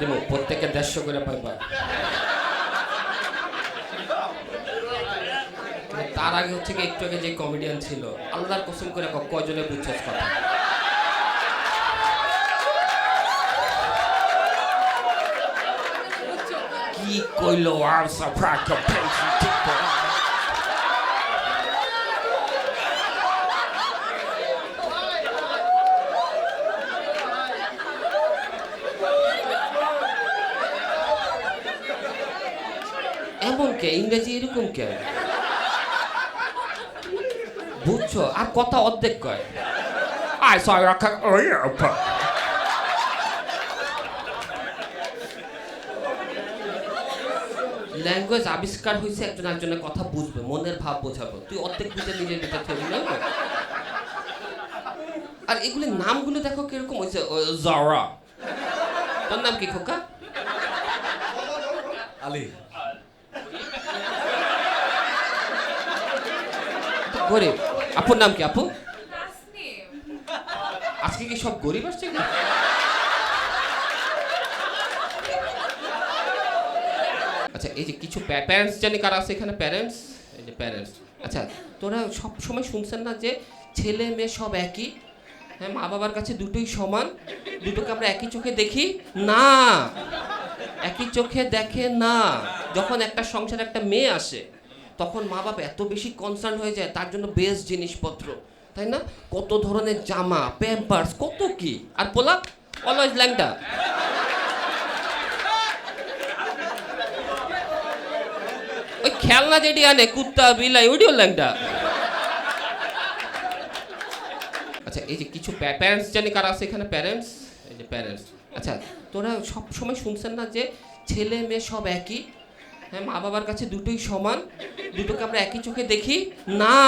দেবো প্রত্যেকে দেড়শো করে তার আগে হচ্ছে একটু আগে যে কমেডিয়ান ছিল, আল্লাহর কসম করে ক- কয়জনে বুঝছস কথা? কি কইলো আর সাফরাকা এমন কে? ইংরেজি এরকম কে? বুঝছ? আর কথা অর্ধেক কয়। আয় সয় আপা। ল্যাঙ্গুয়েজ আবিষ্কার হয়েছে একজন একজনের কথা বুঝবে মনের ভাব বোঝাবো। তুই অর্ধেক বুঝে নিজের ভিতর তৈরি না? আর এগুলি নামগুলো দেখো কীরকম হয়েছে জারা তোর নাম কি খোকা? আলী। গরিব আপুর নাম কি আপু? আজকে কি সব গরিব আসছে কি আচ্ছা এই যে কিছু প্যারেন্টস জানি কারা আছে এখানে? প্যারেন্টস এই যে প্যারেন্টস আচ্ছা তোরা সব সময় শুনছেন না যে ছেলে মেয়ে সব একই? হ্যাঁ মা বাবার কাছে দুটোই সমান দুটোকে আমরা একই চোখে দেখি? না। একই চোখে দেখে না। যখন একটা সংসারে একটা মেয়ে আসে তখন মা বাবা এত বেশি কনসার্ন হয়ে যায়, তার জন্য বেস্ট জিনিসপত্র, তাই না? কত ধরনের জামা প্যাম্পার্স কত কি? আর পোলা অলওয়েজ ল্যাংটা। ওই খেলনা যেটি আনে কুত্তা বিলাই, ওইটিও ল্যাংটা। আচ্ছা এই যে কিছু প্যারেন্টস জানি কারা আছে এখানে? প্যারেন্টস এই যে প্যারেন্টস আচ্ছা তোরা সব সময় শুনছেন না যে ছেলে মেয়ে সব একই? হ্যাঁ মা বাবার কাছে দুটোই সমান, দুটোকে আমরা একই চোখে দেখি, না।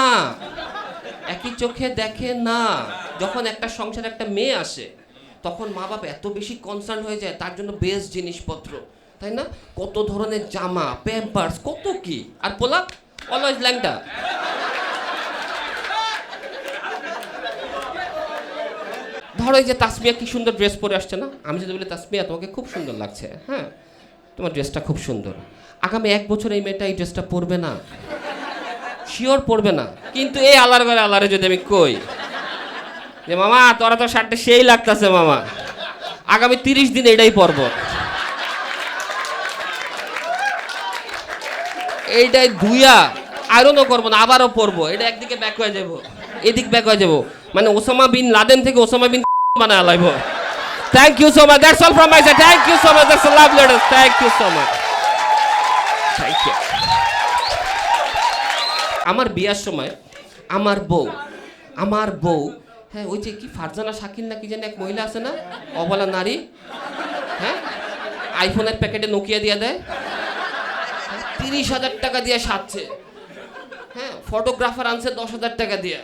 একই চোখে দেখে না। যখন একটা সংসারে একটা মেয়ে আসে, তখন মা বাবা এত বেশি কনসার্ন হয়ে যায়, তার জন্য বেস্ট জিনিসপত্র। তাই না? কত ধরনের জামা প্যাম্পার্স কত কি? আর পোলা অলওয়েজ ল্যাংটা ধরো এই যে তাসমিয়া কি সুন্দর ড্রেস পরে আসছে না? আমি যদি বলি, তাসমিয়া, তোমাকে খুব সুন্দর লাগছে। হ্যাঁ? তোমার ড্রেসটা খুব সুন্দর। আগামী এক বছর এই মেয়েটা এই ড্রেসটা পরবে না। শিওর পরবে না। কিন্তু এই আলার ঘরে আলারে যদি আমি কই যে, মামা, তোরা তো শার্টটা সেই লাগতেছে, মামা। আগামী তিরিশ দিন এটাই পরব। এইটাই ধুইয়া আয়রনও করব না, আবারও পরবো। এটা একদিকে ব্যাক হয়ে যাব, এদিক ব্যাক হয়ে যাব। মানে ওসামা বিন লাদেন থেকে ওসামা বিন বানায় লাইব thank you so much that's all from my side thank you so much that's love letter thank you so much thank you আমার বিয়ার সময় আমার বউ আমার বউ হ্যাঁ ওই যে কি ফারজানা শাকিল না কি যেন এক মহিলা আছে না? অবলা নারী হ্যাঁ? আইফোনের প্যাকেটে নোকিয়া দিয়ে দেয়। হ্যাঁ, তিরিশ হাজার টাকা দিয়ে সাজছে। হ্যাঁ ফটোগ্রাফার আনছে দশ হাজার টাকা দিয়ে।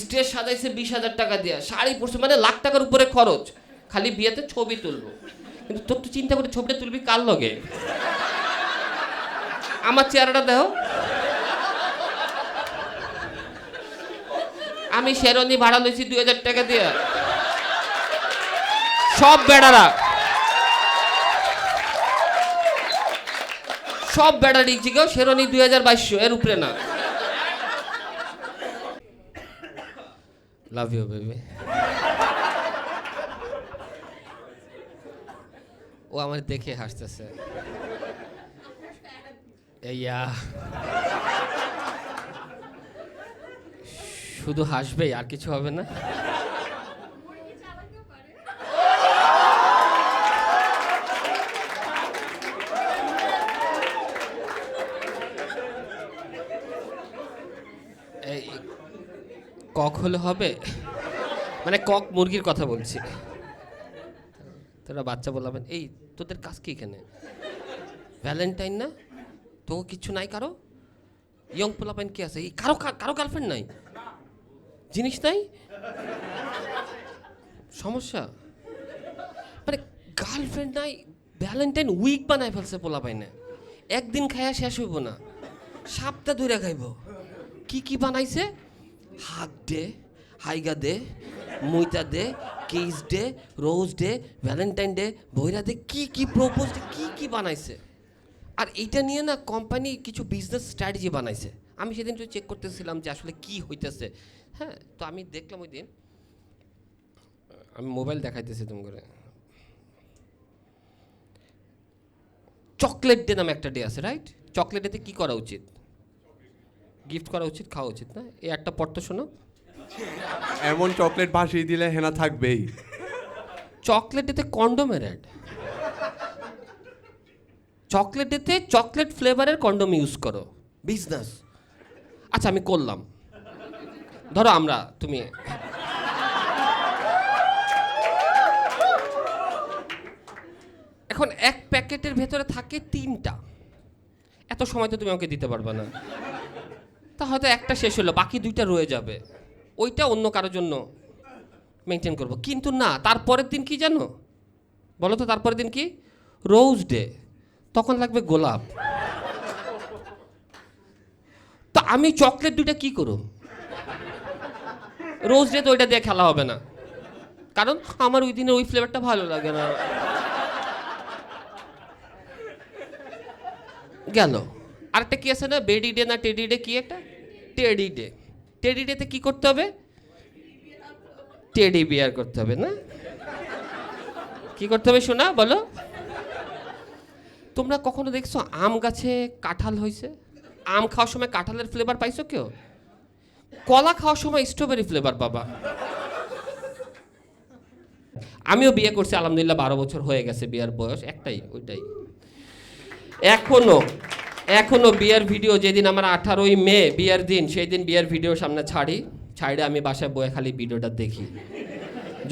স্টেজ সাজাইছে বিশ হাজার টাকা দিয়ে। শাড়ি পরছে মানে লাখ টাকার উপরে খরচ। খালি বিয়েতে ছবি তুলবো। কিন্তু তোর তো চিন্তা করে ছবিটা তুলবি কার লগে? আমার চেহারাটা দেখো। আমি শেরনি ভাড়া লইছি দুই হাজার টাকা দিয়ে। সব বেড়ারা। সব বেড়া দিচ্ছি কেউ শেরনি দুই হাজার বাইশশো, এর উপরে না। লাভ ইউ বেবি ও আমার দেখে হাসতেছে। এইয়া শুধু হাসবেই আর কিছু হবে না। এই কক হলে হবে? মানে কক মুরগির কথা বলছি। তোরা বাচ্চা বলাবেন এই তোদের কাজ কি এখানে? ভ্যালেন্টাইন না? তো কিছু নাই কারও? ইয়ং পোলাপাইন কি আছে? কারও কারও গার্লফ্রেন্ড নাই? জিনিস নাই? সমস্যা? মানে গার্লফ্রেন্ড নাই ভ্যালেন্টাইন উইক বানায় ফেলছে পোলাপাইনে। একদিন খায়া শেষ হইব না। সাপটা ধরে খাইব। কি কি বানাইছে? হাত দে, হাইগা দে, মুইতা দে kiss day rose day Valentine day বইরা ডে কি কি প্রপোজ কি কি বানাইছে? আর এইটা নিয়ে না কোম্পানি কিছু বিজনেস স্ট্র্যাটেজি বানাইছে। আমি সেদিন একটু চেক করতেছিলাম যে আসলে কি হইতেছে। হ্যাঁ তো আমি দেখলাম ওই দিন, আমি মোবাইল দেখাইতেছি তুমি করে। চকলেট ডে নামে একটা ডে আছে রাইট চকলেট ডেতে কী করা উচিত? গিফট করা উচিত, খাওয়া উচিত না? এই একটা পড়তো শোনো। এমন চকলেট ভাসিয়ে দিলে হেনা থাকবেই। চকলেট ডেতে কন্ডোমের অ্যাড চকলেট ডেতে চকলেট ফ্লেভারের কন্ডোম ইউজ করো। বিজনেস আচ্ছা আমি করলাম। ধরো আমরা, তুমি। এখন এক প্যাকেটের ভেতরে থাকে তিনটা। এত সময় তো তুমি আমাকে দিতে পারবে না। তা হয়তো একটা শেষ হলো, বাকি দুইটা রয়ে যাবে। ওইটা অন্য কারোর জন্য মেনটেন করব। কিন্তু না, তারপরের দিন কি জানো? বলো তো, তারপরের দিন কি? রোজ ডে তখন লাগবে গোলাপ। তো আমি চকলেট দুইটা কি করব রোজ ডে তো ওইটা দিয়ে খেলা হবে না। কারণ আমার ওই দিনের ওই ফ্লেভারটা ভালো লাগে না। গেল। আরেকটা কি আছে না? বেডি ডে না টেডি ডে কি একটা? টেডি ডে টেডি ডেতে কি করতে হবে? টেডি বিয়ার করতে হবে, না? কি করতে হবে শোনা বলো? তোমরা কখনো দেখছ আম গাছে কাঁঠাল হয়েছে? আম খাওয়ার সময় কাঁঠালের ফ্লেভার পাইছো কেউ? কলা খাওয়ার সময় স্ট্রবেরি ফ্লেভার বাবা আমিও বিয়ে করছি, আলহামদুলিল্লাহ বারো বছর হয়ে গেছে বিয়ার বয়স, একটাই, ওইটাই। এখনও এখনও বিয়ের ভিডিও যেদিন আমার আঠারোই মে বিয়ের দিন সেই দিন বিয়ার ভিডিও সামনে ছাড়ি ছাড়ে আমি বাসায় বয়ে খালি ভিডিওটা দেখি।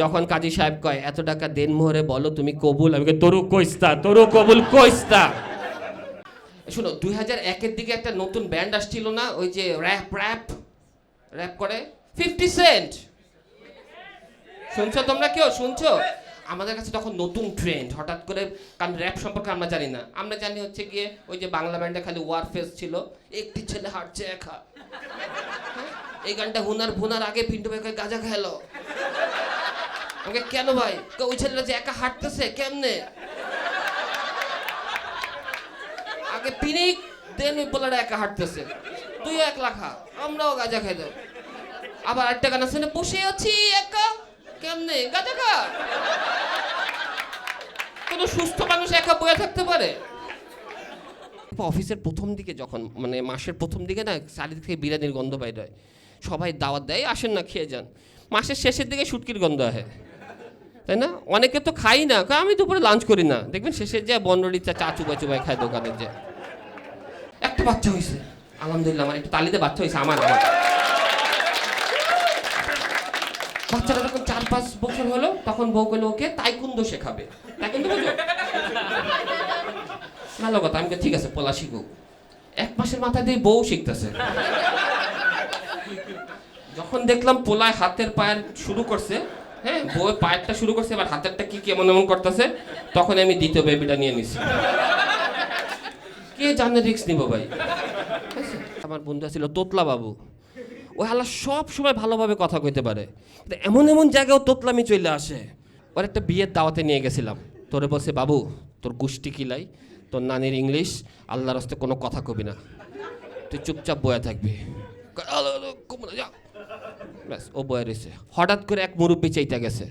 যখন কাজী সাহেব কয়, এত টাকা দেন মোহরে, বলো তুমি কবুল? আমি তরু কইস্তা তরু কবুল কইস্তা শোনো, দুই হাজার একের দিকে একটা নতুন ব্যান্ড আসছিল না, ওই যে র্যাপ র্যাপ র্যাপ করে? ফিফটি সেন্ট শুনছো তোমরা কেউ? শুনছো? আমাদের কাছে তখন নতুন ট্রেন্ড হঠাৎ করে কারণ র্যাপ সম্পর্কে আমরা জানি না। আমরা জানি হচ্ছে গিয়ে ওই যে বাংলা ব্যান্ডে খালি ওয়ার ফেস ছিল একটি ছেলে হাঁটছে একা। হ্যাঁ? এই গানটা হুনার ভুনার আগে পিন্টু ভাই কয়, গাঁজা খেলো। আমাকে কেন ভাই? ওই ছেলেটা যে একা হাঁটতেছে কেমনে? আগে পিনিক দেন ওই পোলাটা একা হাঁটতেছে। তুই এক লাখা আমরাও গাঁজা খাই আবার আরেকটা গান আছে বসে আছি একা কেমনে? গাঁজা খা কোনো সুস্থ মানুষ একা বয়ে থাকতে পারে? অফিসের প্রথম দিকে যখন মানে মাসের প্রথম দিকে না, চারিদিক থেকে বিরিয়ানির গন্ধ বাইর হয়। সবাই দাওয়াত দেয়, আসেন না, খেয়ে যান। মাসের শেষের দিকে শুটকির গন্ধ আসে তাই না? অনেকে তো খাই না আমি দুপুরে লাঞ্চ করি না। দেখবেন শেষের যে বন্ডরি চা চা চুবাই চুবাই খায় দোকানে যে। একটা বাচ্চা হয়েছে আলহামদুলিল্লাহ, আমার একটু তালিতে বাচ্চা হয়েছে আমার আমার। বাচ্চাটা যখন পাঁচ বছর হলো, তখন বউ কইলো, ওকে তাইকুন্দ শেখাবে। তাইকুন্দ বুঝো ভালো কথা, আমি ঠিক আছে, পোলা শিখুক। এক মাসের মাথায় দিয়ে বউ শিখতেছে। যখন দেখলাম পোলায় হাতের পায়ের শুরু করছে হ্যাঁ বউ পায়েরটা শুরু করছে, এবার হাতেরটা কি, কেমন এমন করতেছে, তখন আমি দ্বিতীয় বেবিটা নিয়ে নিছি। কে জানে রিক্স নিব ভাই? আমার বন্ধু ছিল তোতলা বাবু। ওই হালা সব সময় ভালোভাবে কথা কইতে পারে। এমন এমন জায়গাও তোতলামি চলে আসে। ওর একটা বিয়ের দাওয়াতে নিয়ে গেছিলাম। তোরে বলছে, বাবু, তোর গোষ্ঠী কিলাই তোর নানির ইংলিশ, আল্লাহর হস্তে কোনো কথা কবি না। তুই চুপচাপ বয়ে থাকবি। ব্যাস, ও বয়ে রয়েছে হঠাৎ করে এক মুরব্বী চাইতে গেছে।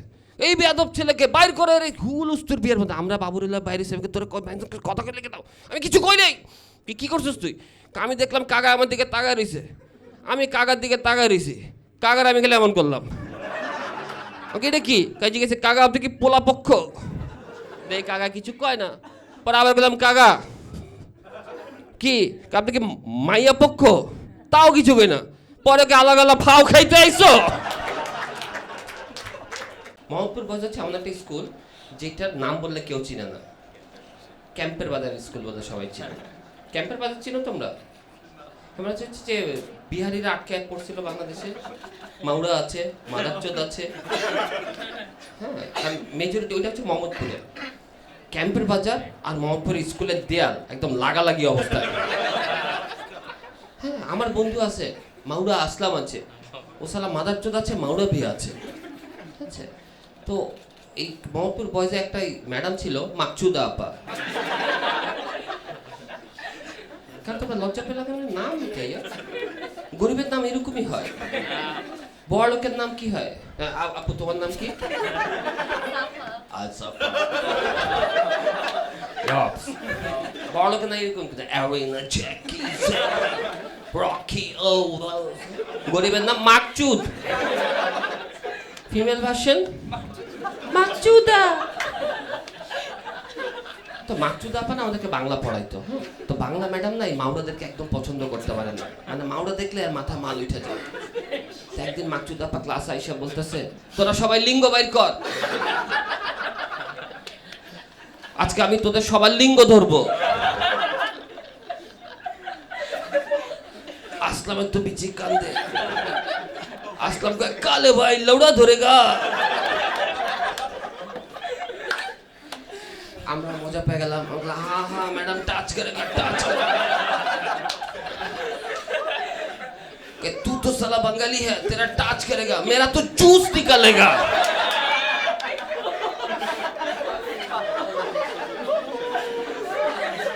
এই বেয়াদব ছেলেকে বাইর করে রে হুল উস্তুর বিয়ের মধ্যে। আমরা বাবুরুল্লাহ বাইরে সেবকে তোর কথা কই লেগে দাও? আমি কিছু কই নাই। কি করছিস তুই? আমি দেখলাম কাকা আমার দিকে তাকায় রইছে। আমি কাকার দিকে তাকায় রইছি। কাকার আমি গেলে এমন করলাম। ওকে, এটা কি? কাজে গেছে কাকা, আপনি কি পোলা পক্ষ দেখ, কাকা কিছু কয় না। পরে আবার বললাম, কাকা, কি? আপনি কি মাইয়া পক্ষ তাও কিছু কই না। পরে কি আলাদা আলাদা ফাও খাইতে আইছো মোহাম্মদপুর বাজার হচ্ছে এমন একটা স্কুল, যেটার নাম বললে কেউ চিনে না। ক্যাম্পের বাজার স্কুল বলে সবাই চিনে। ক্যাম্পের বাজার চিনো তোমরা? তোমরা হচ্ছে যে বিহারিরা আটকে এক পড়ছিল বাংলাদেশে? মাউরা আছে মাদারচোদ আছে। হ্যাঁ মেজরিটি ওইটা হচ্ছে মোহাম্মদপুরে। ক্যাম্পের বাজার আর মোহাম্মদপুর স্কুলের দেয়াল একদম লাগালাগি অবস্থায় হ্যাঁ আমার বন্ধু আছে মাউরা আসলাম আছে। ও সালা মাদারচোদ আছে মাউরা বিয়ে আছে। ঠিক আছে? তো এই মোহাম্মদপুর বয়সে একটা ম্যাডাম ছিল, মাকচুদা আপা। কারণ তোমরা লজ্জা পেলে কেন নাম এটাই গরিবের নাম এরকমই হয়। বড় লোকের নাম কি হয়? আপু তোমার নাম কি? আলসাফা। বড় লোকের নাম এরকম অ্যারিনা জ্যাকি রকি ও। গরিবের নাম মাকচুদ। Female version? মাকচুদা। তো মাকচুদা আপা না আমাদেরকে বাংলা পড়াইতো? তো বাংলা ম্যাডাম না এই মাওরাদেরকে একদম পছন্দ করতে পারে না। মানে মাওরা দেখলে আর মাথা মাল উঠে যায়। একদিন মাকচুদা আপা ক্লাস আইসা বলতেছে, তোরা সবাই লিঙ্গ বাইর কর। আজকে আমি তোদের সবার লিঙ্গ ধরবো। আসলামের তো বিচি কান্দে। আসলাম কালে ভাই লৌড়া ধরেগা আমরা মজা পেয়ে গেলাম আমরা বললাম, হা হা मैडम टच करेगा टच करेगा कि तू तो साला बंगाली है तेरा टच करेगा मेरा तो चूस निकलेगा